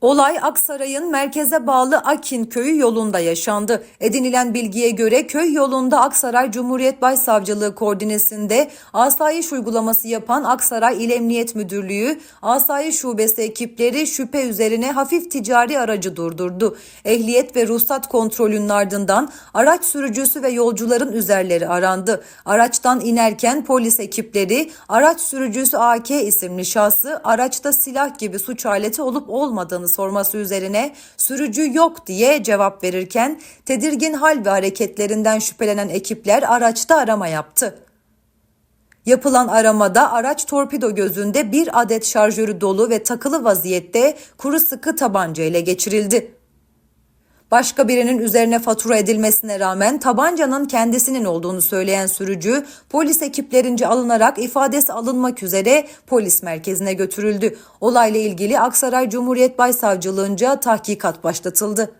Olay Aksaray'ın merkeze bağlı Akin köyü yolunda yaşandı. Edinilen bilgiye göre köy yolunda Aksaray Cumhuriyet Başsavcılığı koordinesinde asayiş uygulaması yapan Aksaray İl Emniyet Müdürlüğü, asayiş şubesi ekipleri şüphe üzerine hafif ticari aracı durdurdu. Ehliyet ve ruhsat kontrolünün ardından araç sürücüsü ve yolcuların üzerleri arandı. Araçtan inerken polis ekipleri araç sürücüsü AK isimli şahsı araçta silah gibi suç aleti olup olmadığını sorması üzerine sürücü yok diye cevap verirken tedirgin hal ve hareketlerinden şüphelenen ekipler araçta arama yaptı. Yapılan aramada araç torpido gözünde bir adet şarjörü dolu ve takılı vaziyette kuru sıkı tabanca ile geçirildi. Başka birinin üzerine fatura edilmesine rağmen tabancanın kendisinin olduğunu söyleyen sürücü polis ekiplerince alınarak ifadesi alınmak üzere polis merkezine götürüldü. Olayla ilgili Aksaray Cumhuriyet Başsavcılığınca tahkikat başlatıldı.